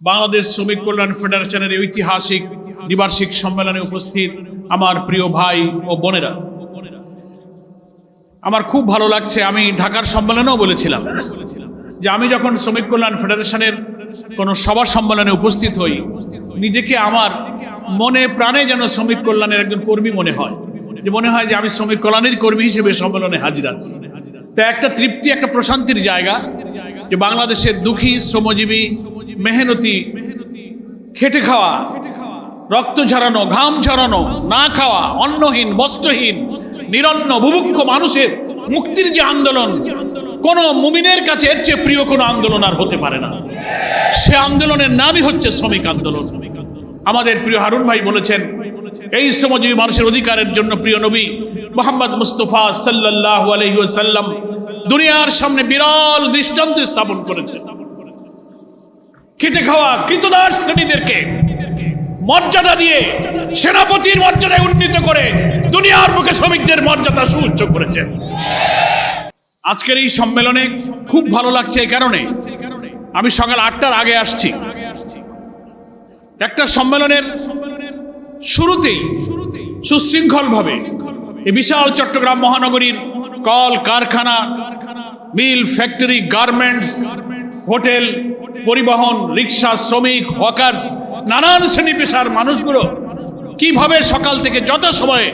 বাংলাদেশ শ্রমিক কল্যাণ ফেডারেশনের ঐতিহাসিক দ্বিবার্ষিক সম্মেলনে উপস্থিত আমার প্রিয় ভাই ও বোনেরা। আমার খুব ভালো লাগছে, আমি ঢাকার সম্মেলনেও বলেছিলাম যে আমি যখন শ্রমিক কল্যাণ ফেডারেশনের কোনো সভা সম্মেলনে উপস্থিত হই, নিজেকে আমার মনে প্রাণে যেন শ্রমিক কল্যাণের একজন কর্মী মনে হয়। যে মনে হয় যে আমি শ্রমিক কল্যাণের কর্মী হিসেবে সম্মেলনে হাজির আছি। তা একটা তৃপ্তি, একটা প্রশান্তির জায়গা যে বাংলাদেশের দুঃখী, শ্রমজীবী মেহনতি, খেটে খাওয়া, রক্ত ঝরানো ঘাম ঝরানো না খাওয়া, অন্নহীন, বস্ত্রহীন, নিরন্ন, বুভুক্ষ মানুষের মুক্তির যে আন্দোলন, কোন মুমিনের কাছে এর চেয়ে প্রিয় কোনো আন্দোলন আর হতে পারে না। সে আন্দোলনের নামই হচ্ছে শ্রমিক আন্দোলন। আমাদের প্রিয় হারুন ভাই বলেছেন, এই শ্রমজীবী মানুষের অধিকারের জন্য প্রিয় নবী মোহাম্মদ মুস্তফা সাল্লাহ আলহিসাল্লাম দুনিয়ার সামনে বিরল দৃষ্টান্ত স্থাপন করেছেন। খেটে খাওয়া কৃতদাস শ্রেণীদেরকে মর্যাদা দিয়ে সেনাপতির মর্যাদায় উন্নীত করে দুনিয়ার মুখে শ্রমিকদের মর্যাদা সুউচ্চ করেছেন আজকের এই সম্মেলনে খুব ভালো লাগছে এই কারণে আমি সকাল আটটার আগে আসছি। একটা সম্মেলনের শুরুতেই সুশৃঙ্খলভাবে এই বিশাল চট্টগ্রাম মহানগরীর কল কারখানা, মিল, ফ্যাক্টরি, গার্মেন্টস হোটেল, পরিবহন, রিক্সা, শ্রমিক, হকার্স, নানান শ্রেণি পেশার মানুষগুলো কীভাবে সকাল থেকে যত সময়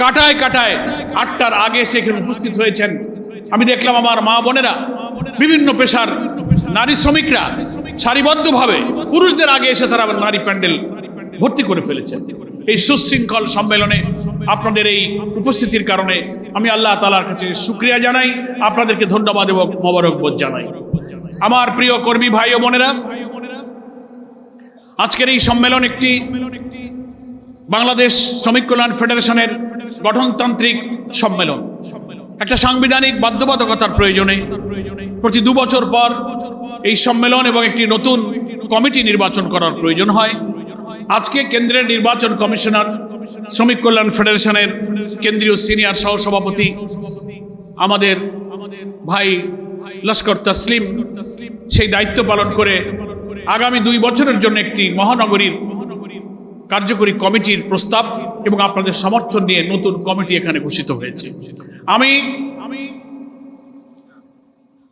কাটায় কাটায় আটটার আগে সেখানে উপস্থিত হয়েছেন, আমি দেখলাম আমার মা বোনেরা, বিভিন্ন পেশার নারী শ্রমিকরা সারিবদ্ধভাবে পুরুষদের আগে এসে তারা নারী প্যান্ডেল ভর্তি করে ফেলেছেন। এই সুশৃঙ্খল সম্মেলনে আপনাদের এই উপস্থিতির কারণে আমি আল্লাহ তালার কাছে শুক্রিয়া জানাই, আপনাদেরকে ধন্যবাদ এবং মোবারকবোধ জানাই। আমার প্রিয় কর্মী ভাই ও বোনেরা, আজকের এই সম্মেলন একটি বাংলাদেশ শ্রমিক কল্যাণ ফেডারেশনের গঠনতান্ত্রিক সম্মেলন। একটা সাংবিধানিক বাধ্যবাধকতার প্রয়োজনে প্রতি দু বছর পর এই সম্মেলন এবং একটি নতুন কমিটি নির্বাচন করার প্রয়োজন হয়। আজকে কেন্দ্রের নির্বাচন কমিশনার শ্রমিক কল্যাণ ফেডারেশনের কেন্দ্রীয় সিনিয়র সহসভাপতি আমাদের ভাই লস্কর তসলিম সেই দায়িত্ব পালন করে আগামী দুই বছরের জন্য একটি মহানগরীর কার্যকরী কমিটির প্রস্তাব এবং আপনাদের সমর্থন নিয়ে নতুন কমিটি এখানে ঘোষিত হয়েছে। আমি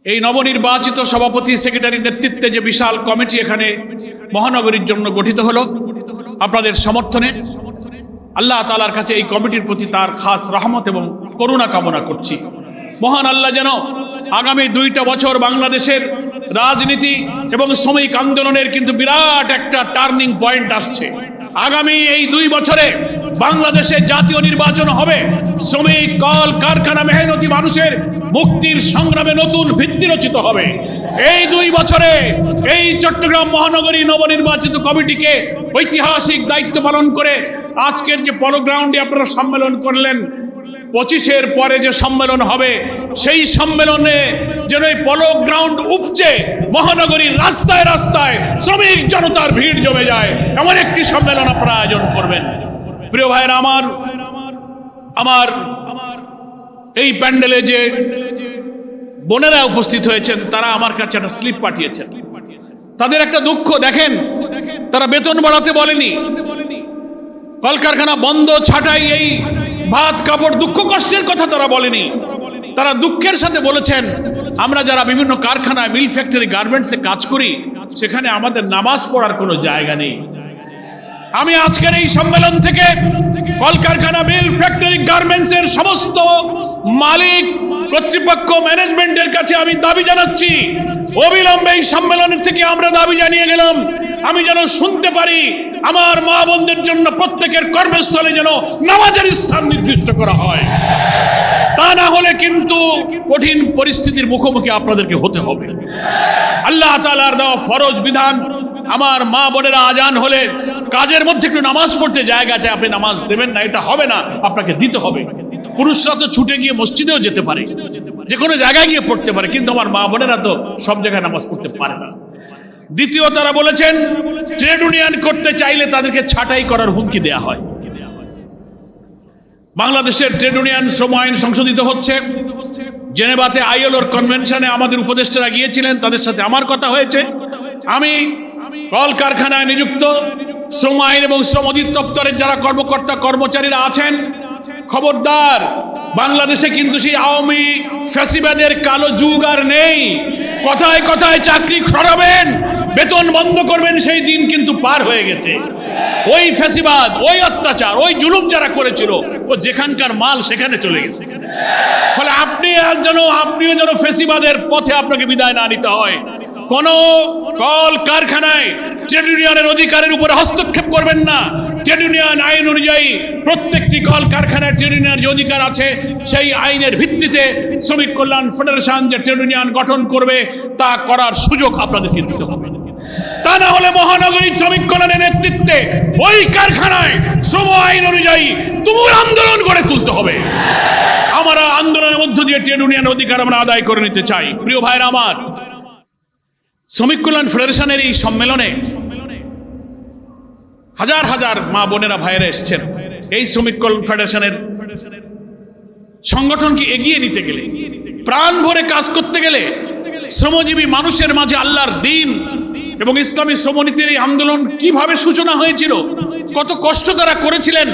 এই নবনির্বাচিত সভাপতি সেক্রেটারির নেতৃত্বে যে বিশাল কমিটি এখানে মহানগরীর জন্য গঠিত হলো, আপনাদের সমর্থনে আল্লাহ তালার কাছে এই কমিটির প্রতি তার খাস রহমত এবং করুণা কামনা করছি। মহান আল্লাহ যেন আগামী দুইটা বছর বাংলাদেশের রাজনীতি এবং শ্রমিক আন্দোলনের কিন্তু বিরাট একটা টার্নিং পয়েন্ট আসছে। আগামী এই দুই বছরে বাংলাদেশে জাতীয় নির্বাচন হবে। শ্রমিক, কল, কারখানা মেহনতি মানুষের মুক্তির সংগ্রামে নতুন ভিত্তি রচিত হবে। এই দুই বছরে এই চট্টগ্রাম মহানগরী নবনির্বাচিত কমিটিকে ঐতিহাসিক দায়িত্ব পালন করে আজকের যে পলোগ্রাউন্ডে আপনারা সম্মেলন করলেন পঁচিশের পরে যে সম্মেলন হবে, সেই সম্মেলনে যেন এই পলো গ্রাউন্ড উপচে মহানগরীর রাস্তায় রাস্তায় শ্রমিক জনতার ভিড় জমে যায়। এমন একটি সম্মেলন আপনারা আয়োজন করবেন। প্রিয় ভাইয়ের, আমার আমার এই প্যান্ডেলে যে বোনেরা উপস্থিত হয়েছেন, তারা আমার কাছে একটা স্লিপ পাঠিয়েছেন। তাদের একটা দুঃখ, দেখেন, তারা বেতন বাড়াতে বলেনি। কলকারখানা বন্ধ ছাটাই এই ভাত, কাপড়, দুঃখ, কষ্টের কথা তারা বলেনি। তারা দুঃখের সাথে বলেছেন, আমরা যারা বিভিন্ন কারখানায়, মিল ফ্যাক্টরি, গার্মেন্টসে কাজ করি, সেখানে আমাদের নামাজ পড়ার কোনো জায়গা নেই। আমি আজকের এই সম্মেলন থেকে কলকারখানা, মিল ফ্যাক্টরি গার্মেন্টসের সমস্ত মালিক কর্তৃপক্ষ ম্যানেজমেন্টের কাছে আমি দাবি জানাচ্ছি। অবিলম্বে এই সম্মেলনের থেকে আমরা দাবি জানিয়ে গেলাম। আমি যেন শুনতে পারি, আমার মা বোনদের জন্য প্রত্যেকের কর্মস্থলে যেন নামাজের স্থান নির্দিষ্ট করা হয়। তা না হলে কিন্তু কঠিন পরিস্থিতির মুখোমুখি আপনাদেরকে হতে হবে। আল্লাহ তালার দেওয়া ফরজ বিধান, আমার মা বোনেরা আজান হলে কাজের মধ্যে একটু নামাজ পড়তে জায়গা আছে, আপনি নামাজ দেবেন না, এটা হবে না, আপনাকে দিতে হবে। পুরুষরা তো ছুটে গিয়ে মসজিদেও যেতে পারে যে কোনো জায়গায় গিয়ে পড়তে পারে, কিন্তু আমার মা বোনেরা তো সব জায়গায় নামাজ পড়তে পারে না। দ্বিতীয় তারা বলেছেন, ট্রেড ইউনিয়ন করতে চাইলে তাদেরকে ছাঁটাই করার হুমকি দেয়া হয়। বাংলাদেশের ট্রেড ইউনিয়ন শ্রম আইন সংশোধিত হচ্ছে। জেনেভাতে আইএলওর কনভেনশনে আমাদের উপদেষ্টারা গিয়েছিলেন, তাদের সাথে আমার কথা হয়েছে। আমি কলকারখানায় নিযুক্ত শ্রম আইন এবং শ্রম অধিদপ্তরের যারা কর্মকর্তা, কর্মচারীরা আছেন, খবরদার, বাংলাদেশে কিন্তু সেই আওয়ামী ফ্যাসিবাদের কালো যুগ আর নেই। কথায় কথায় চাকরি খরাবেন, বেতন বন্ধ করবেন, সেই দিন কিন্তু পার হয়ে গেছে। ওই ফ্যাসিবাদ, ওই অত্যাচার, ওই জুলুম যারা করেছিল, ও যেখানকার মাল সেখানে চলে গেছে। ফলে আপনি আর যেন, আপনিও যেন ফেসিবাদের পথে আপনাকে বিদায় না নিতে হয়। কোন কল কারখানায় ট্রেড ইউনিয়নের অধিকারের উপরে হস্তক্ষেপ করবেন না। ট্রেড ইউনিয়ন আইন অনুযায়ী প্রত্যেকটি কল কারখানায় ট্রেড ইউনিয়নের যে অধিকার আছে, সেই আইনের ভিত্তিতে শ্রমিক কল্যাণ ফেডারেশন যে ট্রেড ইউনিয়ন গঠন করবে, তা করার সুযোগ আপনাদেরকে দিতে হবে। তা না হলে মহানগরী শ্রমিক কল্যাণের নেতৃত্বে ওই কারখানায় শ্রম আইন অনুযায়ী তুমুল আন্দোলন গড়ে তুলতে হবে। আমরা আন্দোলনের মধ্য দিয়ে ট্রেড ইউনিয়ন অধিকার আমরা আদায় করে নিতে চাই। প্রিয় ভাইরা আমার শ্রমিক কল্যাণ ফেডারেশনের এই সম্মেলনে হাজার হাজার মা বোনেরা, ভাইয়েরা এসছেন। এই শ্রমিক কল্যাণ ফেডারেশনের সংগঠনকে এগিয়ে নিতে গেলে, প্রাণ ভরে কাজ করতে গেলে, শ্রমজীবী মানুষের মাঝে আল্লাহর দিন এবং ইসলামী শ্রমনীতির এই আন্দোলন কীভাবে সূচনা হয়েছিল, কত কষ্ট তারা করেছিলেন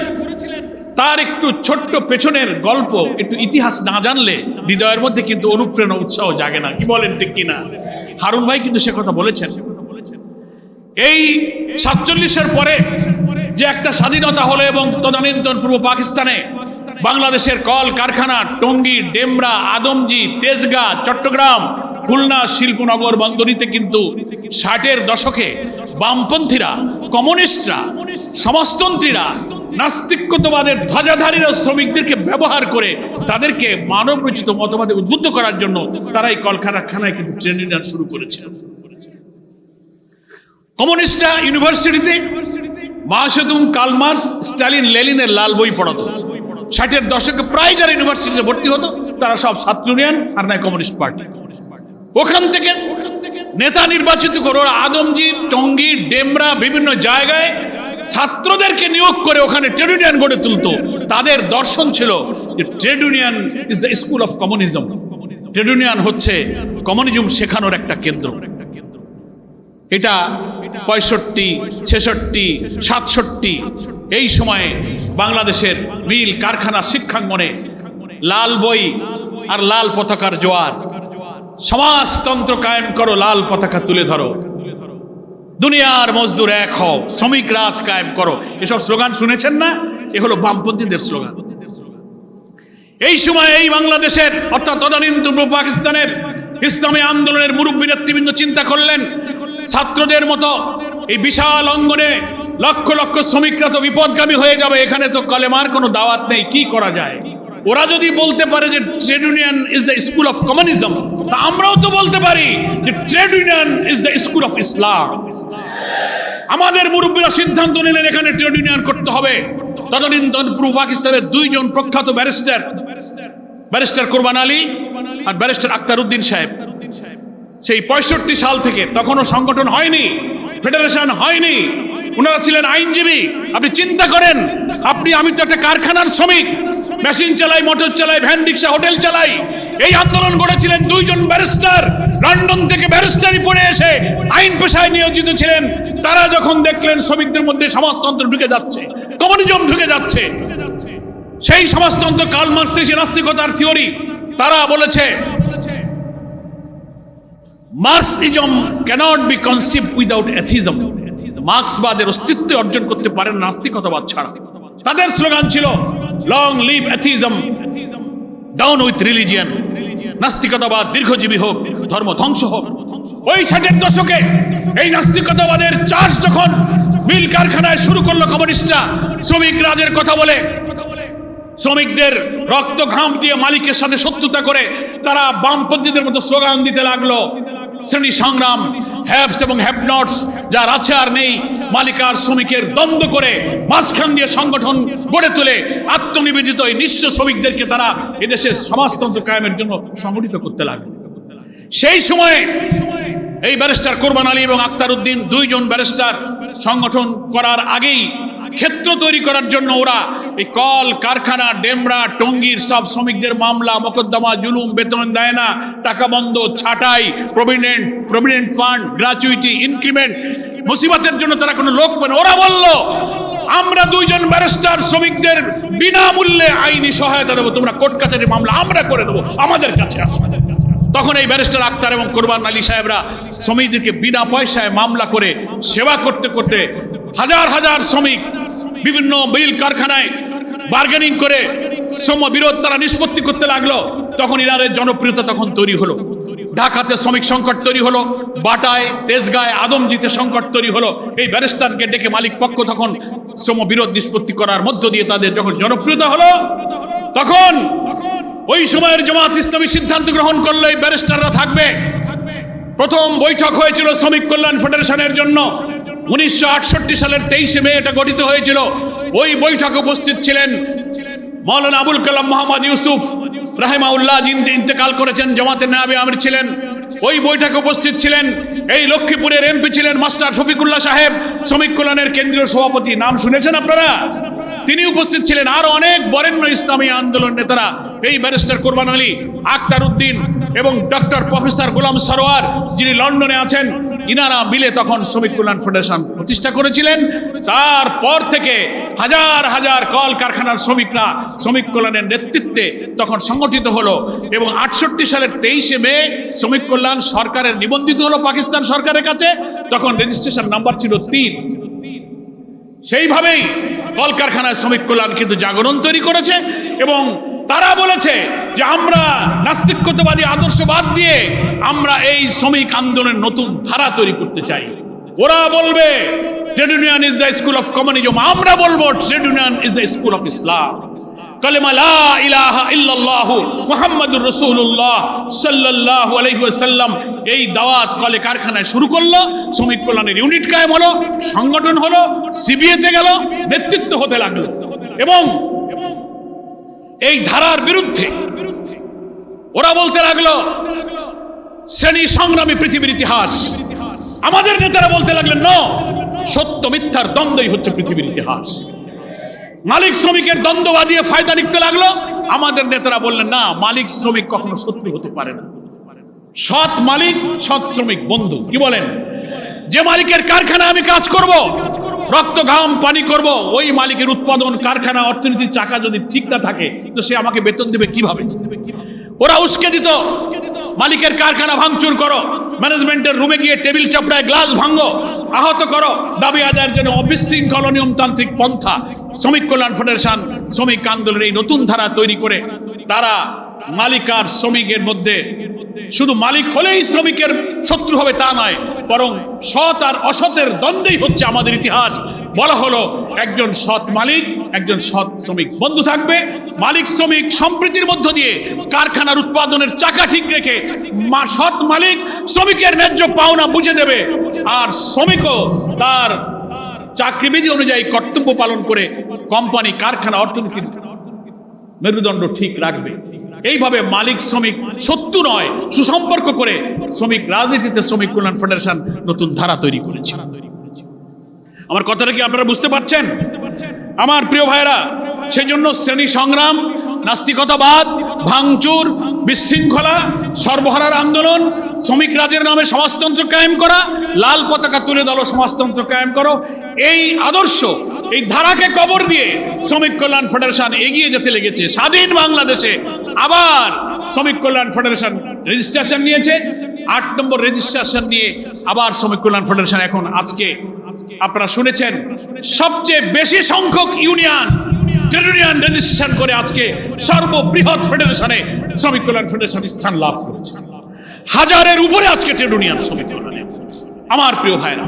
তার একটু ছোট্ট পেছনের গল্প, একটু ইতিহাস না জানলে হৃদয়ের মধ্যে কিন্তু অনুপ্রেরণা, উৎসাহ জাগে না। কি বলেন, ঠিক কিনা? হারুন ভাই কিন্তু সে কথা বলেছেন। এই সাতচল্লিশের পরে যে একটা স্বাধীনতা হলো এবং তদানীন্তন পূর্ব পাকিস্তানে বাংলাদেশের কল কারখানা টঙ্গী, ডেমরা, আদমজি, তেজগাঁ, চট্টগ্রাম, খুলনা, শিল্পনগর বন্দরীতে কিন্তু ষাটের দশকে বামপন্থীরা, কমিউনিস্টরা, সমাজতন্ত্রীরা নাস্তিকতাবাদের ধ্বজাধারীরা শ্রমিকদেরকে ব্যবহার করে তাদেরকে মানব রচিত মতবাদে উদ্বুদ্ধ করার জন্য তারা এই কলকারখানায় কিন্তু ট্রেন ইউনিয়ন শুরু করেছিল। কমিউনিস্টরা ইউনিভার্সিটিতে মাহাসেতুম কালমার্স স্টালিন লেলিনের লাল বই পড়াতো। ষাটের দশকে প্রায় যারা ইউনিভার্সিটিতে ভর্তি হতো, তারা সব ছাত্র ইউনিয়ন আর নয় কমিউনিস্ট পার্টি। ওখান থেকে নেতা নির্বাচিত করে, ওরা আদমজি, টঙ্গী, ডেমরা, বিভিন্ন জায়গায় ছাত্রদেরকে নিয়োগ করে ওখানে ট্রেড ইউনিয়ন গড়ে তুলতো। তাদের দর্শন ছিল যে trade union is the school of communism. Trade union হচ্ছে কমিউনিজম শেখানোর একটা কেন্দ্র। এটা পঁয়ষট্টি, ছেষট্টি, সাতষট্টি, এই সময়ে বাংলাদেশের মিল, কারখানা, শিক্ষাঙ্গনে লাল বই আর লাল পতাকার জোয়ার। সমাজতন্ত্র কায়েম করো, লাল পতাকা তুলে ধরো। দুনিয়ার মজদুর এক হও, শ্রমিক রাজ কায়েম করো। এসব স্লোগান শুনেছেন না? এ হলো বামপন্থীদের স্লোগান। এই সময় এই বাংলাদেশের, অর্থাৎ তদানীন্তন পাকিস্তানের, ইসলামী আন্দোলনের মুরব্বী নেতৃবৃন্দ চিন্তা করলেন, ছাত্রদের মতো এই বিশাল অঙ্গনে লক্ষ লক্ষ শ্রমিকরা তো বিপদগামী হয়ে যাবে, এখানে তো কলেমার কোনো দাওয়াত নেই, কি করা যায়? ওরা যদি বলতে পারে যে trade union is the school of communism, তা আমরাও তো বলতে পারি যে trade union is the school of Islam. আমাদের মুরব্বীরা সিদ্ধান্ত নিলেন এখানে ট্রেড ইউনিয়ন করতে হবে। তদানীন্তন পূর্ব পাকিস্তানের দুইজন প্রখ্যাত ব্যারিস্টার ব্যারিস্টার কোরবান আলী আর ব্যারিস্টার আক্তার উদ্দিন সাহেব। সেই পঁয়ষট্টি সাল থেকে তখনও সংগঠন হয়নি, ফেডারেশন হয়নি। ওনারা ছিলেন আইনজীবী। আপনি চিন্তা করেন, আপনি, আমি তো একটা কারখানার শ্রমিক। মেশিন চালাই, মোটর চালাই, ভ্যান রিক্সা, হোটেল চালাই। এই আন্দোলন গড়েছিলেন দুইজন ব্যারিস্টার। লন্ডন থেকে ব্যারিস্টারি পড়ে এসে আইন পেশায় নিয়োজিত ছিলেন। তারা যখন দেখলেন শ্রমিকদের মধ্যে সমাজতন্ত্র ঢুকে যাচ্ছে, কমিউনিজম ঢুকে যাচ্ছে, সেই সমাজতন্ত্র কাল মার্ক্সের নাস্তিকতার থিওরি, তারা বলেছে, Marxism cannot be conceive without atheism মার্ক্সবাদের অস্তিত্ব অর্জন করতে পারেন নাস্তিকতাবাদ ছাড়া। তাদের স্লোগান ছিল long live atheism down with religion নাস্তিকতাবাদ দীর্ঘজীবী হোক, ধর্ম ধ্বংস হোক। ওই ষাটের দশকে এই নাস্তিকতাবাদের চাষ যখন মিল কারখানায় শুরু করল কমিউনিস্টরা, শ্রমিক রাজের কথা বলে, শ্রমিকদের রক্ত ঘাম দিয়ে মালিকের সাথে শত্রুতা করে তারা বামপন্থীদের মতো স্লোগান দিতে লাগল। শ্রেণি সংগ্রাম হ্যাভস এবং হ্যাভনটস যার আছে আর নেই মালিকার শ্রমিকের দ্বন্দ্ব করে মাঝখান দিয়ে সংগঠন গড়ে তুলে আত্মনিবেদিত এই নিঃস্ব শ্রমিকদেরকে তারা এদেশের সমাজতন্ত্র কায়েমের জন্য সংগঠিত করতে লাগল। সেই সময়ে এই ব্যারিস্টার কোরবান আলী এবং আক্তার উদ্দিন দুইজন ব্যারিস্টার সংগঠন করার আগেই ক্ষেত্র তৈরি করার জন্য ওরা এই কল, কারখানা, ডেমরা, টঙ্গির সব শ্রমিকদের মামলা, মোকদ্দমা, জুলুম, বেতন দেয় না, টাকা বন্ধ, ছাঁটাই provident provident fund gratuity increment মুসিবতের জন্য তারা কোনো লোক পায় না। ওরা বলল, আমরা দুইজন ব্যারিস্টার শ্রমিকদের বিনামূল্যে আইনি সহায়তা দেবো, তোমরা কোর্ট কাছারি মামলা আমরা করে দেবো, আমাদের কাছে আসো তখন এই ব্যারিস্টার আক্তার এবং কোরবান আলী সাহেবরা শ্রমিকদেরকে বিনা পয়সায় মামলা করে সেবা করতে করতে হাজার হাজার শ্রমিক বিভিন্ন বিল কারখানায় বার্গেনিং করে শ্রম বিরোধ তারা নিষ্পত্তি করতে লাগল। তখন ইনারের জনপ্রিয়তা তখন তৈরি হলো। ঢাকাতে শ্রমিক সংকট তৈরি হলো, বাটায়, তেজগায় আদমজিতে সংকট তৈরি হলো। এই ব্যারিস্টারকে ডেকে মালিক পক্ষ তখন শ্রম বিরোধ নিষ্পত্তি করার মধ্য দিয়ে তাদের যখন জনপ্রিয়তা হলো, তখন ওই সময়ের জামাত ইসলামী সিদ্ধান্ত গ্রহণ করল ব্যারিস্টাররা থাকবে। প্রথম বৈঠক হয়েছিল শ্রমিক কল্যাণ ফেডারেশনের জন্য। উনিশশো আটষট্টি সালের তেইশে মে এটা গঠিত হয়েছিল। ওই বৈঠকে উপস্থিত ছিলেন মৌলানা আবুল কালাম মোহাম্মদ ইউসুফ রাহেমাউল্লাহ, যিনি ইন্তেকাল করেছেন, জামাতের নাবি আমির ছিলেন। ওই বৈঠকে উপস্থিত ছিলেন এই লক্ষ্মীপুরের এমপি ছিলেন মাস্টার শফিকুল্লাহ সাহেব, শ্রমিক কল্যাণের কেন্দ্রীয় সভাপতি। নাম শুনেছেন আপনারা? তিনি উপস্থিত ছিলেন। আরও অনেক বরেণ্য ইসলামী আন্দোলন নেতারা, এই ব্যারিস্টার কোরবান আলী, আক্তার উদ্দিন এবং ডক্টর প্রফেসর গোলাম সরোয়ার, যিনি লন্ডনে আছেন, ইনারা মিলে তখন শ্রমিক কল্যাণ ফেডারেশন প্রতিষ্ঠা করেছিলেন। তারপর থেকে হাজার হাজার কল কারখানার শ্রমিকরা শ্রমিক কল্যাণের নেতৃত্বে তখন সংগঠিত হলো এবং আটষট্টি সালের তেইশে মে শ্রমিক কল্যাণ সরকারের নিবন্ধিত হলো পাকিস্তান সরকারের কাছে। তখন রেজিস্ট্রেশন নাম্বার ছিল তিন। সেইভাবেই কলকারখানায় শ্রমিক কল্যাণ কিন্তু জাগরণ তৈরি করেছে এবং তারা বলেছে যে আমরা নাস্তিকতাবাদী আদর্শ বাদ দিয়ে আমরা এই শ্রমিক আন্দোলনের নতুন ধারা তৈরি করতে চাই। ওরা বলবে trade union is the school of communism আমরা বলব trade union is the school of Islam কালেমা লা ইলাহা ইল্লাল্লাহু মুহাম্মাদুর রাসূলুল্লাহ সাল্লাল্লাহু আলাইহি ওয়াসাল্লাম। এই দাওয়াত কলে কারখানায় শুরু করল, শ্রমিক কল্যাণের ইউনিট কায়েম হলো, সংগঠন হলো, সিবিএতে গেল, নেতৃত্ব হতে লাগল। এবং এই ধারার বিরুদ্ধে ওরা বলতে লাগল, শ্রেণি সংগ্রামী পৃথিবীর ইতিহাস। আমাদের নেতারা বলতে লাগলেন, ন, সত্য মিথ্যার দ্বন্দ্বই হচ্ছে পৃথিবীর ইতিহাস। মালিক শ্রমিকের দ্বন্দ্ব বাদিয়ে ফায়দা নিতে লাগল। আমাদের নেতারা বললেন, না, মালিক শ্রমিক কখনো শত্রু হতে পারে না। সৎ মালিক, সৎ শ্রমিক, বন্ধু, কি বলেন? যে মালিকের কারখানা আমি কাজ করব, রক্ত, ঘাম, পানি করব, ওই মালিকের উৎপাদন, কারখানা, অর্থনীতির চাকা যদি ঠিক না থাকে, তো সে আমাকে বেতন দেবে কীভাবে? ওরা উস্কে দিত। মালিকের কারখানা ভাঙচুর করো ম্যানেজমেন্টের রুমে গিয়ে টেবিল চাপড়ায় গ্লাস ভাঙো, আহত করো, দাবি আদায়ের জন্য অবিশৃঙ্খল নিয়মতান্ত্রিক পন্থা, শ্রমিক কল্যাণ ফেডারেশন শ্রমিক আন্দোলনের এই নতুন ধারা তৈরি করে তারা মালিকার শ্রমিকের মধ্যে শুধু মালিক হলেই শ্রমিকের শত্রু হবে তা নয়, বরং সৎ আর অসতের দ্বন্দ্বেই হচ্ছে আমাদের ইতিহাস। বলা হলো, একজন সৎ মালিক, একজন সৎ শ্রমিক। বন্ধু থাকবে, মালিক শ্রমিক সম্প্রীতির মধ্য দিয়ে কারখানার উৎপাদনের চাকা ঠিক রেখে সৎ মালিক শ্রমিকের ন্যায্য পাওনা বুঝে দেবে, আর শ্রমিকও তার চাকরিবিধি অনুযায়ী কর্তব্য পালন করে কোম্পানি, কারখানা, অর্থনীতির মেরুদণ্ড ঠিক রাখবে। এইভাবে মালিক, শ্রমিক শত্রু নয়, সুসম্পর্ক করে শ্রমিক রাজনীতিতে শ্রমিক কল্যাণ ফেডারেশন নতুন ধারা তৈরি করেছে। আমার কথাটা কি আপনারা বুঝতে পারছেন? আমার প্রিয় ভাইরা সেই জন্য শ্রেণি সংগ্রাম, নাস্তিকতাবাদ, ভাঙচুর, বিশৃঙ্খলা, সর্বহারার আন্দোলন, শ্রমিক রাজের নামে সমাজতন্ত্র কায়েম করা, লাল পতাকা তুলে দল সমাজতন্ত্র কায়েম করো, এই আদর্শ এই ধারাকে কবর দিয়ে শ্রমিক কল্যাণ ফেডারেশন এগিয়ে যেতে লেগেছে। স্বাধীন বাংলাদেশে আবার শ্রমিক কল্যাণ ফেডারেশন রেজিস্ট্রেশন নিয়েছে। আট নম্বর রেজিস্ট্রেশন নিয়ে আবার শ্রমিক কল্যাণ ফেডারেশন এখন আজকে আপনারা শুনেছেন, সবচেয়ে বেশি সংখ্যক ইউনিয়ন ইউনিয়ন রেজিস্ট্রেশন করে আজকে সর্ববৃহৎ ফেডারেশনে শ্রমিক কল্যাণ ফেডারেশন স্থান লাভ করেছে। হাজারের উপরে আজকে ট্রেড ইউনিয়ন শ্রমিক কল্যাণে। আমার প্রিয় ভাইরা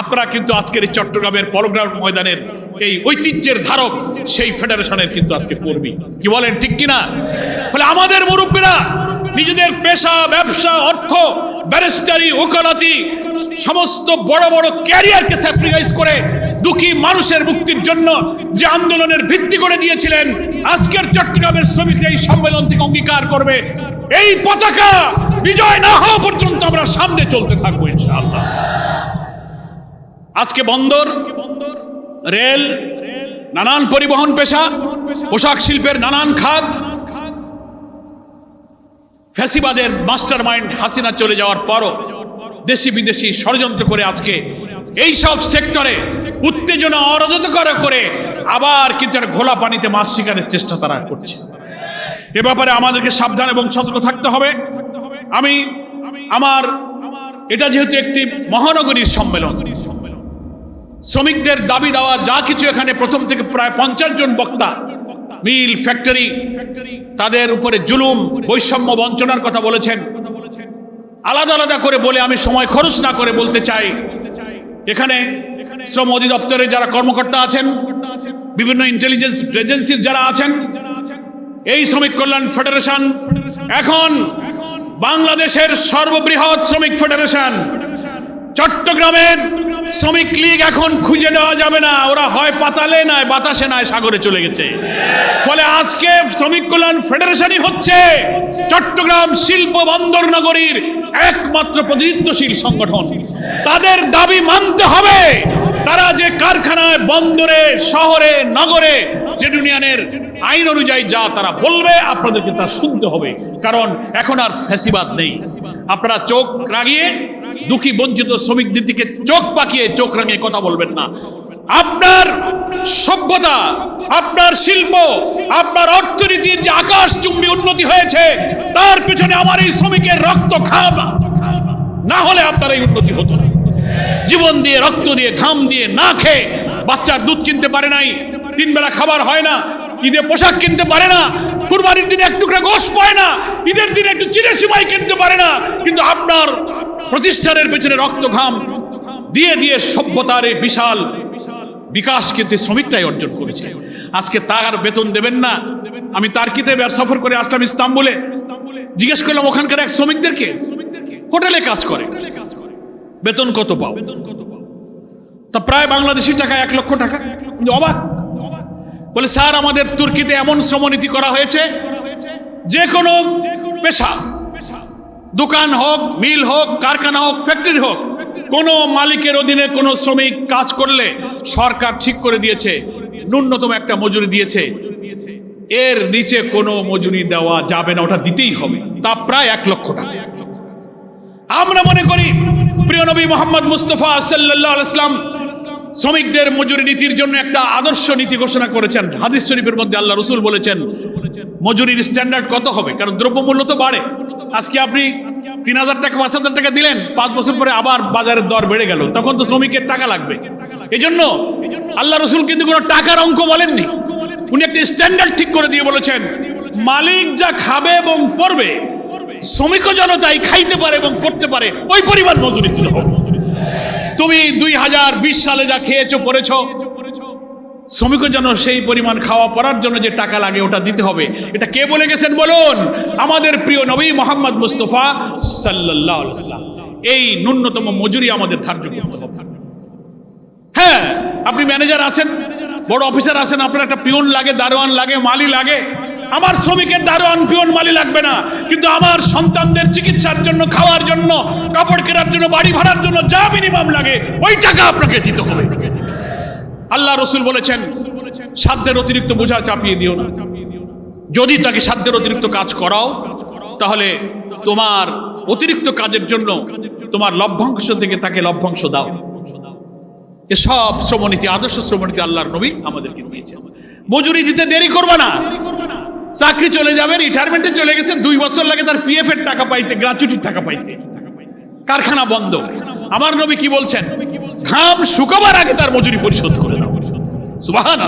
আপনারা কিন্তু আজকের এই চট্টগ্রামের পলগ্রাউন্ড ময়দানের এই ঐতিহ্যের ধারক, সেই ফেডারেশনের কিন্তু আজকে কর্মী। কি বলেন, ঠিক কিনা? ফলে আমাদের মুরব্বীরা নিজেদের পেশা, ব্যবসা, অর্থ, ব্যারিস্টারি, ওকালতি, সমস্ত বড় বড় ক্যারিয়ারকে স্যাক্রিফাইস করে দুঃখী মানুষের মুক্তির জন্য যে আন্দোলনের ভিত্তি করে দিয়েছিলেন, আজকের চট্টগ্রামের শ্রমিকরা এই সম্মেলন থেকে অঙ্গীকার করবে। এই পতাকা বিজয় না হওয়া পর্যন্ত আমরা সামনে চলতে থাকব, ইনশাআল্লাহ। আজকে বন্দর, রেল, নানান পরিবহন পেশা, পোশাক শিল্পের নানান খাত, ফ্যাসিবাদের মাস্টার মাইন্ড হাসিনা চলে যাওয়ার পরও দেশি বিদেশি ষড়যন্ত্র করে আজকে এই সব সেক্টরে উত্তেজনা অরাজকতা করে আবার কিন্তু একটা ঘোলা পানিতে মাছ শিকারের চেষ্টা তারা করছে। এ ব্যাপারে আমাদেরকে সাবধান এবং সতর্ক থাকতে হবে। আমি, আমার, এটা যেহেতু একটি মহানগরীর সম্মেলন শ্রমিকদের দাবি দেওয়া, যা কিছু এখানে প্রথম থেকে প্রায় পঞ্চাশ জন বক্তা, মিল, ফ্যাক্টরি, তাদের উপরে জুলুম, বৈষম্য বঞ্চনার কথা বলেছেন। আলাদা আলাদা করে বলে আমি সময় খরচ না করে বলতে চাই। এখানে শ্রম অধিদপ্তরে যারা কর্মকর্তা আছেন, বিভিন্ন ইন্টেলিজেন্স এজেন্সির যারা আছেন, এই শ্রমিক কল্যাণ ফেডারেশন, এখন বাংলাদেশের সর্ববৃহৎ শ্রমিক ফেডারেশন চট্টগ্রামের শ্রমিক লীগ এখন খুঁজে নেওয়া যাবে না। ওরা হয় পাতালে নয়, বাতাসে নয়, সাগরে চলে গেছে। ফলে আজকে শ্রমিক কল্যাণ ফেডারেশনই হচ্ছে চট্টগ্রাম শিল্প বন্দর নগরীর একমাত্র প্রতিনিধিত্বশীল সংগঠন। তাদের দাবি মানতে হবে। তারা যে কারখানায়, বন্দরে, শহরে, নগরে ট্রেড ইউনিয়নের আইন অনুযায়ী যা তারা বলবে, আপনাদেরকে তা শুনতে হবে। কারণ এখন আর ফ্যাসিবাদ নেই। আপনারা চোখ রাগিয়ে দুঃখী বঞ্চিত শ্রমিকদের দিকে চোখ পাকিয়ে চোখ রাঙিয়ে কথা বলবেন না। আপনার সভ্যতা, আপনার শিল্প, আপনার অর্থনীতির যে আকাশ চুম্বী উন্নতি হয়েছে, তার পেছনে আমার এই শ্রমিকের রক্ত ঘাম না হলে আপনার এই উন্নতি হতো না। জীবন দিয়ে, রক্ত দিয়ে, ঘাম দিয়ে না খেয়ে বাচ্চার দুধ কিনতে পারে নাই। তিন বেলা খাবার হয় না। ঈদে পোশাক কিনতে পারে না, কুরবানির দিনে এক টুকরা গোশ পায় না, ঈদের দিনে একটু চিড়ে সিমাই কিনতে পারে না, কিন্তু আপনার প্রতিষ্ঠানের পেছনে রক্ত ঘাম দিয়ে দিয়ে সভ্যতার এই বিশাল বিকাশ কিন্তু শ্রমিকটাই অর্জন করেছে। আজকে তার বেতন দেবেন না, আমি তার কিতে সফর করে আসলাম ইস্তাম্বুলে। জিজ্ঞেস করলাম, ওখানকার এক শ্রমিকদেরকে হোটেলে কাজ করে, বেতন কত পাও? তা প্রায় বাংলাদেশি টাকা এক লক্ষ টাকা অবাক। বলে, স্যার, আমাদের তুর্কিতে এমন শ্রমনীতি করা হয়েছে যে কোনো পেশা, দোকান হোক, মিল হোক, কারখানা হোক, ফ্যাক্টরি হোক, কোনো মালিকের অধীনে কোনো শ্রমিক কাজ করলে সরকার ঠিক করে দিয়েছে, ন্যূনতম একটা মজুরি দিয়েছে। এর নিচে কোনো মজুরি দেওয়া যাবে না, ওটা দিতেই হবে, তা প্রায় এক লক্ষ টাকা। আমরা মনে করি, প্রিয় নবী মোহাম্মদ মুস্তফা সাল্লাহ ইসলাম শ্রমিকদের মজুরি নীতির জন্য একটা আদর্শ নীতি ঘোষণা করেছেন। হাদিস শরীফের মধ্যে আল্লাহ রসুল বলেছেন, মজুরির স্ট্যান্ডার্ড কত হবে? কারণ দ্রব্যমূল্য তো বাড়ে। আজকে আপনি তিন হাজার টাকা, পাঁচ হাজার টাকা দিলেন, পাঁচ বছর পরে আবার বাজারের দর বেড়ে গেল। তখন তো শ্রমিকের টাকা লাগবে। এই জন্য আল্লাহ রসুল কিন্তু কোনো টাকার অঙ্ক বলেননি। উনি একটি স্ট্যান্ডার্ড ঠিক করে দিয়ে বলেছেন, মালিক যা খাবে এবং পড়বে শ্রমিক জনতাই খাইতে পারে এবং পড়তে পারে, ওই পরিমাণ মজুরি দিতে হবে। তুমি দুই হাজার বিশ সালে যা খেয়েছো, পড়েছ শ্রমিক যেন সেই পরিমাণ খাওয়া পড়ার জন্য যে টাকা লাগে ওটা দিতে হবে। এটা কে বলে গেছেন বলুন? আমাদের প্রিয় নবী মোহাম্মদ মুস্তফা সাল্লাহ ইসলাম এই ন্যূনতম মজুরি আমাদের ধার্য হ্যাঁ আপনি ম্যানেজার আছেন, বড় অফিসার আছেন, আপনার একটা পিওন লাগে, দারোয়ান লাগে, মালি লাগে। আমার শ্রমিকের দারোয়ান পিয়ন মালি লাগবে না, কিন্তু আমার সন্তানদের চিকিৎসার জন্য, খাওয়ার জন্য, কাপড় কেনার জন্য, বাড়ি ভাড়ার জন্য যা মিনিমাম লাগে, ওই টাকা আপনাকে দিতে হবে। আল্লাহ রসুল বলেছেন, সাধ্যের অতিরিক্ত বোঝা চাপিয়ে দিও না। যদি তাকে সাধ্যের অতিরিক্ত কাজ করাও, তাহলে তোমার অতিরিক্ত কাজের জন্য তোমার লভ্যাংশ থেকে তাকে লভ্যাংশ দাও। এসব শ্রমনীতি, আদর্শ শ্রমনীতি আল্লাহর নবী আমাদেরকে দিয়েছেন। মজুরি দিতে দেরি করবে না। চাকরি চলে যাবে রিটায়ারমেন্টে চলে গেছে, দুই বছর লাগে তার পিএফ এর টাকা পাইতে গ্রাচুইটির টাকা পাইতে। কারখানা বন্ধ। আমার নবী কি বলছেন? ঘাম শুকাবার আগে তার মজুরি পরিশোধ করে দাও। সুবাহান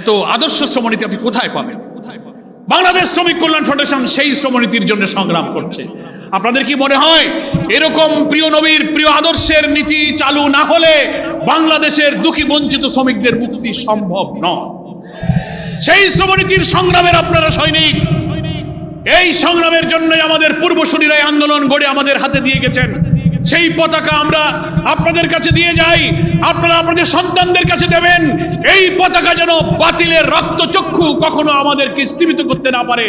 এত আদর্শ শ্রমনীতি আপনি কোথায় পাবেন? বাংলাদেশ শ্রমিক কল্যাণ ফাউন্ডেশন সেই শ্রমনীতির জন্য সংগ্রাম করছে। আপনাদের কি মনে হয়, এরকম প্রিয় নবীর প্রিয় আদর্শের নীতি চালু না হলে বাংলাদেশের দুঃখী বঞ্চিত শ্রমিকদের মুক্তি সম্ভব নয়? সেই শ্রমনীতির সংগ্রামের আপনারা সৈনিক, এই সংগ্রামের জন্যই আমাদের পূর্বসূরীরাই আন্দোলন গড়ে আমাদের হাতে দিয়ে গেছেন। সেই পতাকা আমরা আপনাদের কাছে দিয়ে যাই, আপনারা আপনাদের সন্তানদের কাছে দেবেন। এই পতাকা যেন বাতিলের রক্তচক্ষু কখনো আমাদেরকে স্থিমিত করতে না পারে।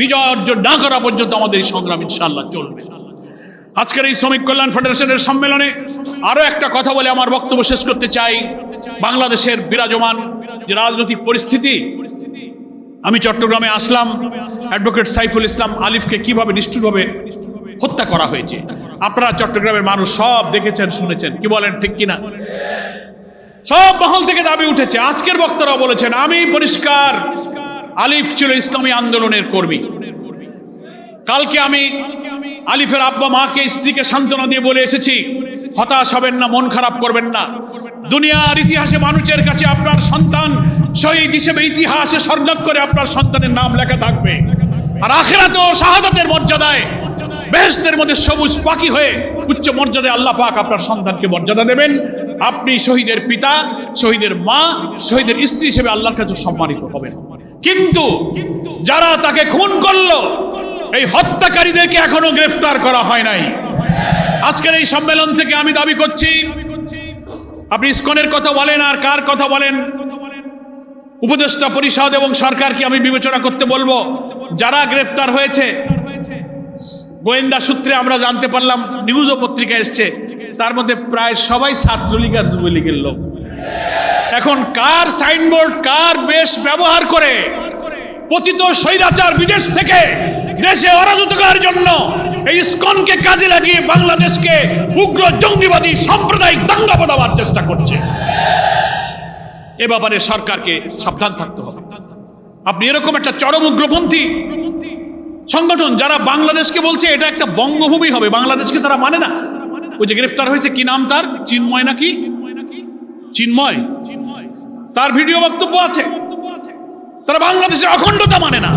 বিজয় অর্জন না করা পর্যন্ত আমাদের এই সংগ্রাম ইনশাল্লাহ চলবে। আজকের এই শ্রমিক কল্যাণ ফেডারেশনের সম্মেলনে আরও একটা কথা বলে আমার বক্তব্য শেষ করতে চাই। বাংলাদেশের বিরাজমান যে রাজনৈতিক পরিস্থিতি, আমি চট্টগ্রামে আসলাম অ্যাডভোকেট সাইফুল ইসলাম আলিফকে কীভাবে নিষ্ঠুরভাবে হত্যা করা হয়েছে? আপনারা চট্টগ্রামের মানুষ সব দেখেছেন, শুনেছেন, কি বলেন, ঠিক কিনা? সব মহল থেকে দাবি উঠেছে। আজকের বক্তারা বলেছেন, আমি পরিষ্কার, আলিফ ছিল ইসলামী আন্দোলনের কর্মী। কালকে আমি আলিফের আব্বা মাকে স্ত্রীকে সান্ত্বনা দিয়ে বলে এসেছি, হতাশ হবেন না, মন খারাপ করবেন না। দুনিয়ার ইতিহাসে মানুষের কাছে আপনার সন্তান শহীদ হিসেবে ইতিহাসে স্বর্ণক করে আপনার সন্তানের নাম লেখা থাকবে। আর আখেরাতেও শাহাদাতের মর্যাদায় বেহেস্তের মধ্যে সবুজ পাখি হয়ে উচ্চ মর্যাদায় আল্লাহ পাক আপনার সন্তানকে মর্যাদা দেবেন। আপনি শহীদের পিতা, শহীদের মা, শহীদের স্ত্রী হিসেবে আল্লাহর কাছে সম্মানিত হবেন। কিন্তু যারা তাকে খুন করল এই হত্যাকারীদেরকে এখনও গ্রেফতার করা হয় নাই। আজকের এই সম্মেলন থেকে আমি দাবি করছি, আপনি ইস্কনের কথা বলেন আর কার কথা বলেন, উপদেষ্টা পরিষদ এবং সরকারকে আমি বিবেচনা করতে বলব, যারা গ্রেফতার হয়েছে, গোয়েন্দা সূত্রে আমরা জানতে পারলাম, নিউজও পত্রিকা এসছে, তার মধ্যে প্রায় সবাই ছাত্রলীগ আর যুবলীগের লোক। এখন কার সাইনবোর্ড, কার বেশ ব্যবহার করে পতিত স্বৈরাচার বিদেশ থেকে দেশে অরাজকতার জন্য এই ইস্কনকে কাজে লাগিয়ে বাংলাদেশকে উগ্র জঙ্গিবাদী সাম্প্রদায়িক দাঙ্গা বাঁধাবার চেষ্টা করছে। এ ব্যাপারে সরকারকে সাবধান থাকতে হবে। আপনি এরকম একটা চরম উগ্রপন্থী সংগঠন যারা বাংলাদেশকে বলছে এটা একটা বঙ্গভূমি হবে, বাংলাদেশকে তারা মানে না। ওই যে গ্রেফতার হয়েছে, কি নাম তার? চিন্ময় নাকি? চিন্ময়। তার ভিডিও বক্তব্য আছে। তারা বাংলাদেশের অখণ্ডতা মানে না।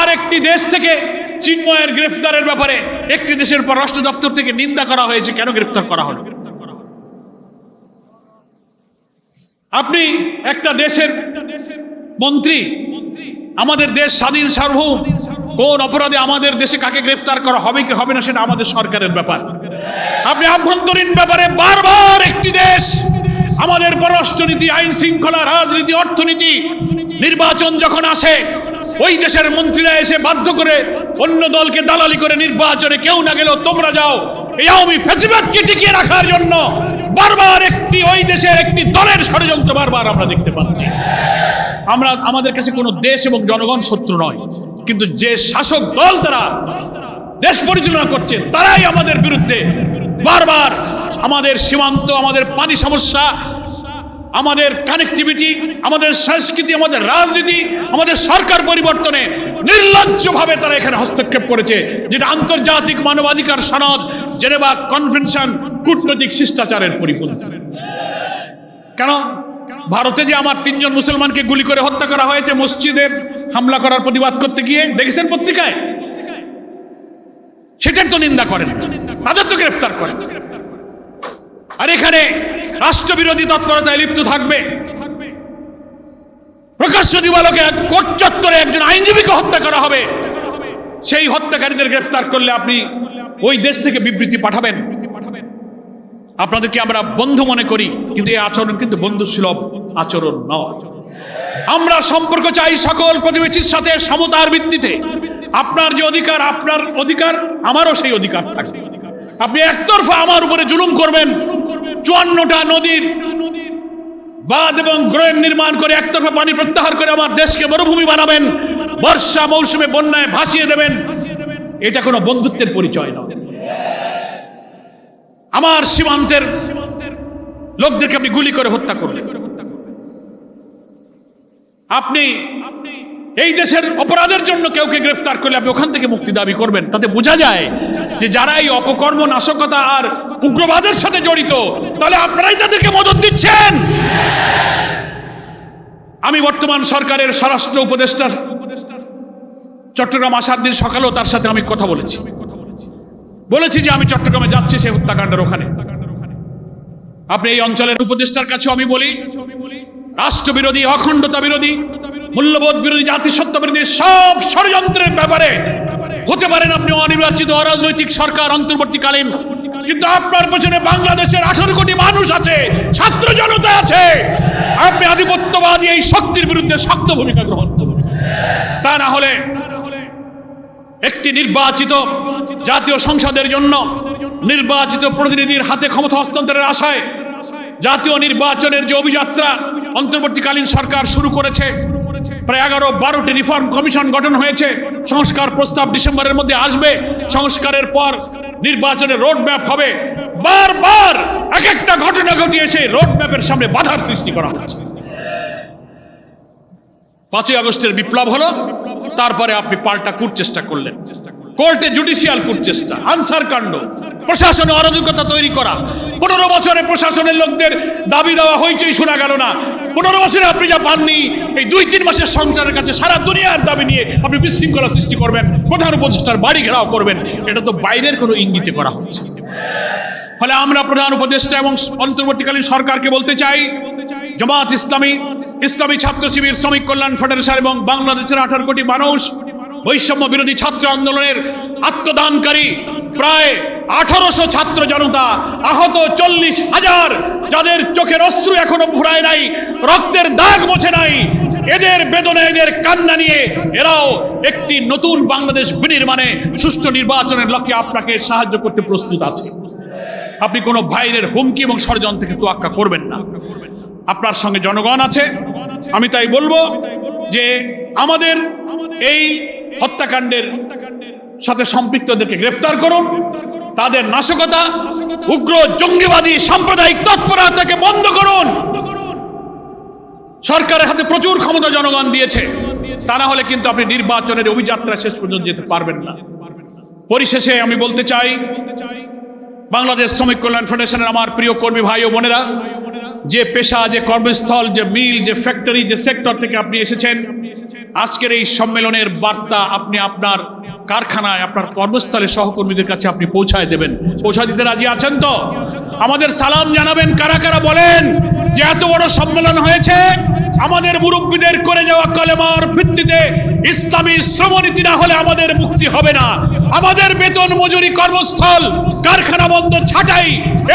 আর একটি দেশ থেকে চিন্ময়ের গ্রেফতারের ব্যাপারে একটি দেশের পররাষ্ট্র দপ্তর থেকে নিন্দা করা হয়েছে, কেন গ্রেফতার করা হলো? আপনি একটা দেশের মন্ত্রী, আমাদের দেশ স্বাধীন সার্বভৌম, কোন অপরাধে আমাদের দেশে কাকে গ্রেফতার করা হবে কি হবে না সেটা আমাদের সরকারের ব্যাপার। আপনি আভ্যন্তরীণ ব্যাপারে বারবার একটি দেশ আমাদের পররাষ্ট্রনীতি আইন শৃঙ্খলা রাজনীতি, অর্থনীতি, নির্বাচন যখন আসে, ওই দেশের মন্ত্রীরা এসে বাধ্য করে অন্য দলকে দালালি করে নির্বাচনে কেউ না গেলেও তোমরা যাও। এই আওয়ামী ফেসিবাদকে টিকিয়ে রাখার জন্য বারবার একটি, ওই দেশের একটি দলের ষড়যন্ত্র বারবার আমরা দেখতে পাচ্ছি। আমরা, আমাদের কাছে কোনো দেশ এবং জনগণ শত্রু নয়, কিন্তু যে শাসক দল তারা দেশ পরিচালনা করছে, তারাই আমাদের বিরুদ্ধে বারবার আমাদের সীমান্ত, আমাদের পানি সমস্যা, আমাদের কানেক্টিভিটি আমাদের সংস্কৃতি, আমাদের রাজনীতি, আমাদের সরকার পরিবর্তনে নির্লজ্জভাবে তারা এখানে হস্তক্ষেপ করেছে, যেটা আন্তর্জাতিক মানবাধিকার সনদ, জেনেভা কনভেনশন, কূটনৈতিক শিষ্টাচারের পরিপন্থী। কেন? ভারতে যে আমার তিনজন মুসলমানকে গুলি করে হত্যা করা হয়েছে, মসজিদের হামলা করার প্রতিবাদ করতে গিয়ে, দেখেছেন পত্রিকায়? সেটার তো নিন্দা করেন তাদের তো গ্রেফতার করেন আর এখানে রাষ্ট্রবিরোধী তৎপরতায় লিপ্ত থাকবে। প্রকাশ্য দিবালোকে কোর্ট চত্বরে একজন আইনজীবীকে হত্যা করা হবে। সেই হত্যাকারীদের গ্রেফতার করলে আপনি ওই দেশ থেকে বিবৃতি পাঠাবেন। আপনাদেরকে আমরা বন্ধু মনে করি? কিন্তু এই আচরণ কিন্তু বন্ধুসুলভ আচরণ নয়। আমরা সম্পর্ক চাই সকল প্রতিবেশীর সাথে সমতার ভিত্তিতে। আপনার যে অধিকার, আপনার অধিকার, আমারও সেই অধিকার থাকবে। আপনি একতরফা আমার উপরে জুলুম করবেন। চুয়ান্নটা নদীর বাঁধ এবং গ্রহের নির্মাণ করে একতরফা পানি প্রত্যাহার করে আমার দেশকে মরুভূমি বানাবেন। বর্ষা মৌসুমে বন্যায় ভাসিয়ে দেবেন। এটা কোনো বন্ধুত্বের পরিচয় নয়। আমার সীমান্তের লোকদেরকে আপনি গুলি করে হত্যা করলেন। আপনি এই দেশের অপরাধের জন্য কেউকে গ্রেফতার করলে আপনি ওখান থেকে মুক্তি দাবি করবেন। তাতে বোঝা যায় যে যারা এই অপকর্ম, নাশকতা আর উগ্রবাদের সাথে জড়িত, তাহলে আপনারাই তাদেরকে মদত দিচ্ছেন। আমি বর্তমান সরকারের স্বরাষ্ট্র উপদেষ্টার চট্টগ্রাম আসার দিন সকালেও তার সাথে আমি কথা বলেছি। বলেছি যে আমি চট্টগ্রামে যাচ্ছি সেই হত্যাকাণ্ডের ওখানে। আপনি এই অঞ্চলের উপদেষ্টার কাছে আমি বলি, রাষ্ট্রবিরোধী, অখণ্ডতা বিরোধী মূল্যবোধ বিরোধী জাতিসত্তা বিরোধী সব ষড়যন্ত্রের ব্যাপারে হতে পারেন আপনি অনির্বাচিত অরাজনৈতিক সরকার অন্তর্বর্তীকালীন। কিন্তু আপনার পেছনে বাংলাদেশের আঠারো কোটি মানুষ আছে, ছাত্র জনতা আছে। আপনি আধিপত্যবাদী এই শক্তির বিরুদ্ধে শক্ত ভূমিকা গ্রহণ তা না হলে একটি নির্বাচিত জাতীয় সংসদের জন্য নির্বাচিত প্রতিনিধির হাতে ক্ষমতা হস্তান্তরের আশায় জাতীয় নির্বাচনের যে অভিযাত্রা অন্তর্বর্তীকালীন সরকার শুরু করেছে প্রায় এগারো বারোটি রিফর্ম কমিশন গঠন হয়েছে। সংস্কার প্রস্তাব ডিসেম্বরের মধ্যে আসবে। সংস্কারের পর নির্বাচনের রোড ম্যাপ হবে। বারবার এক একটা ঘটনা ঘটিয়েছে রোড ম্যাপের সামনে বাধার সৃষ্টি করা হচ্ছে পাঁচই আগস্টের বিপ্লব হলো। তারপরে আপনি পাল্টা কুট চেষ্টা করলেন। কোর্টে জুডিশিয়াল কুট চেষ্টা, আনসার কাণ্ড। প্রশাসনে অরাজকতা তৈরি করা। পনেরো বছরে প্রশাসনের লোকদের দাবি দেওয়া হইচই শোনা গেল না। পনেরো বছরে আপনি যা পাননি, এই দুই তিন মাসের সংসারের কাছে সারা দুনিয়ার দাবি নিয়ে আপনি বিশৃঙ্খলা সৃষ্টি করবেন, প্রধান উপদেষ্টার বাড়ি ঘেরাও করবেন। এটা তো বাইরের কোনো ইঙ্গিতে করা হচ্ছে। ফলে আমরা প্রধান উপদেষ্টা এবং অন্তর্বর্তীকালীন সরকারকে বলতে চাই, জমাত ইসলামী ইসলামী ছাত্র শিবির, শ্রমিক কল্যাণ ফেডারেশন এবং বাংলাদেশের আঠারো কোটি মানুষ বৈষম্য বিরোধী ছাত্র আন্দোলনের আত্মদানকারী প্রায় আঠারোশো ছাত্র জনতা, আহত চল্লিশ হাজার, যাদের চোখের অশ্রু এখনও ফুরায় নাই, রক্তের দাগ মোছে নাই, এদের বেদনা এদের কান্না নিয়ে এরাও একটি নতুন বাংলাদেশ বিনির্মাণে সুষ্ঠু নির্বাচনের লক্ষ্যে আপনাকে সাহায্য করতে প্রস্তুত আছে। আপনি কোনো বাইরের হুমকি এবং ষড়যন্ত্র থেকে তোয়াক্কা করবেন না। আপনার সঙ্গে জনগণ আছে। আমি তাই বলব যে আমাদের এই হত্যাকাণ্ডের সাথে সম্পৃক্তদেরকে গ্রেফতার করুন। তাদের নাশকতা, উগ্র জঙ্গিবাদী সাম্প্রদায়িক তৎপরতাকে বন্ধ করুন। সরকারের হাতে প্রচুর ক্ষমতা জনগণ দিয়েছে। তা না হলে কিন্তু আপনি নির্বাচনের অভিযাত্রা শেষ পর্যন্ত যেতে পারবেন না। পরিশেষে আমি বলতে চাই, বাংলাদেশ শ্রমিক কল্যাণ ফেডারেশনের আমার প্রিয় কর্মী ভাই ও বোনেরা, যে পেশা, যে কর্মস্থল, যে মিল, যে ফ্যাক্টরি, যে সেক্টর থেকে আপনি এসেছেন আজকের এই সম্মেলনের বার্তা আপনি আপনার কারখানায়, আপনার কর্মস্থলে সহকর্মীদের কাছে আপনি পৌঁছায় দেবেন। পৌঁছা দিতে রাজি আছেন তো? আমাদের সালাম জানাবেন, কারা কারা বলেন যে এত বড় সম্মেলন হয়েছে? আমাদের মুরব্বীদের করে যাওয়া কলেমার ভিত্তিতে ইসলামী শ্রমনীতি না হলে আমাদের মুক্তি হবে না। আমাদের বেতন মজুরি কর্মস্থল, কারখানা বন্ধ ছাটাই,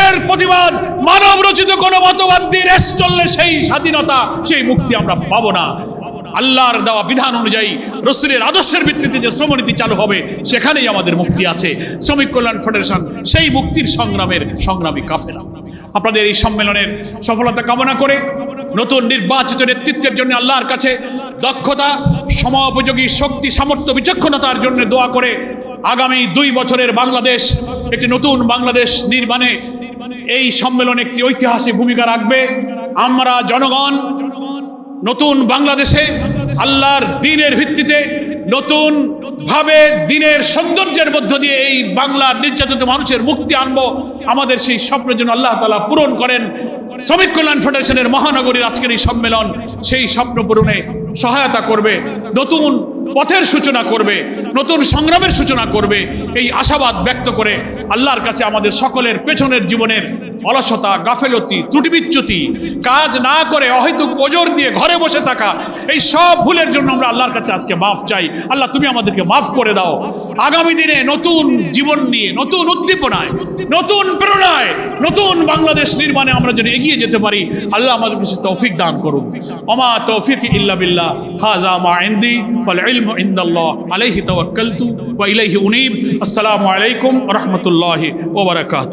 এর প্রতিবাদ মানব রচিত কোনো মতবাদ দিয়ে রেস চললে সেই স্বাধীনতা, সেই মুক্তি আমরা পাবো না। আল্লাহর দেওয়া বিধান অনুযায়ী রসুলের আদর্শের ভিত্তিতে যে শ্রমনীতি চালু হবে, সেখানেই আমাদের মুক্তি আছে। শ্রমিক কল্যাণ ফেডারেশন সেই মুক্তির সংগ্রামের সংগ্রামী কাফেলা। আপনাদের এই সম্মেলনের সফলতা কামনা করে নতুন নির্বাচিত নেতৃত্বের জন্য আল্লাহর কাছে দক্ষতা, সময়োপযোগী শক্তি, সামর্থ্য, বিচক্ষণতার জন্য দোয়া করে আগামী দুই বছরের বাংলাদেশ, একটি নতুন বাংলাদেশ নির্মাণে এই সম্মেলন একটি ঐতিহাসিক ভূমিকা রাখবে। আমরা জনগণ নতুন বাংলাদেশে আল্লাহর দিনের ভিত্তিতে নতুন ভাবে দিনের সৌন্দর্যের মধ্য দিয়ে এই বাংলার নির্যাতিত মানুষের মুক্তি আনব। আমাদের সেই স্বপ্নের জন্য আল্লাহ তালা পূরণ করেন। শ্রমিক কল্যাণ ফেডারেশনের মহানগরীর আজকের এই সম্মেলন সেই স্বপ্ন পূরণে সহায়তা করবে, নতুন পথের সূচনা করবে, নতুন সংগ্রামের সূচনা করবে। এই আশাবাদ ব্যক্ত করে আল্লাহর কাছে আমাদের সকলের পেছনের জীবনের অলসতা, গাফেলতি, ত্রুটিবিচ্যুতি, কাজ না করে অহেতুক ওজোর দিয়ে ঘরে বসে থাকা, এই সব ভুলের জন্য আমরা আল্লাহর কাছে আজকে মাফ চাই। আল্লাহ, তুমি আমাদেরকে মাফ করে দাও। আগামী দিনে নতুন জীবন নিয়ে, নতুন উদ্দীপনায়, নতুন প্রেরণায়, নতুন বাংলাদেশ নির্মাণে আমরা যেন এগিয়ে যেতে পারি, আল্লাহ আমাদের কাছে তৌফিক দান করুন। ওমা তৌফিক ইল্লা বিল্লাহ। হাজা মা ইনদি, ওয়াল ইলমু ইনদাল্লাহ। আলাইহি তাওয়াক্কালতু ওয়া ইলাইহি উনীব। আসসালামু আলাইকুম ওয়া রাহমাতুল্লাহি ওয়া বারাকাতুহু